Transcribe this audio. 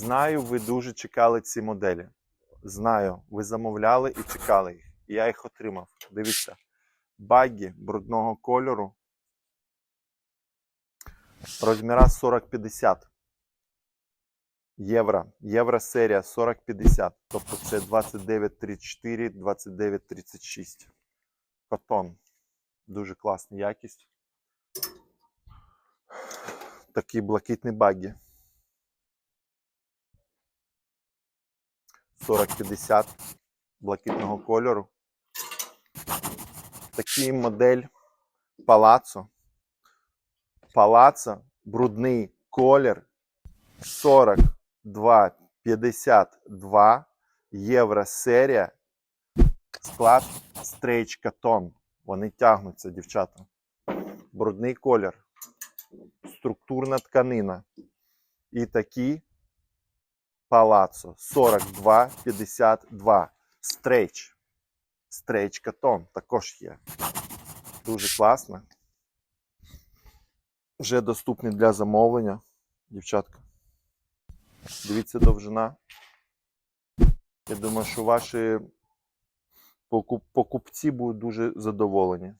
Знаю, ви дуже чекали ці моделі. Знаю, ви замовляли і чекали їх. І я їх отримав. Дивіться. Багі брудного кольору. Розміра 40-50. Євро. Євро серія 40-50. Тобто це 29-34, 29-36. Котон. Дуже класна якість. Такі блакитні баги. 40-50 блакитного кольору. Такий модель Палацо. Палацо, брудний колір 42,52 євро серія. Склад стрейч катон. Вони тягнуться, дівчата. Брудний колір. Структурна тканина. І такі Палацо 42,52. Стрейч. Стрейч катон також є. Дуже класно. Вже доступний для замовлення. Дівчатка. Дивіться довжина. Я думаю, що ваші покупці будуть дуже задоволені.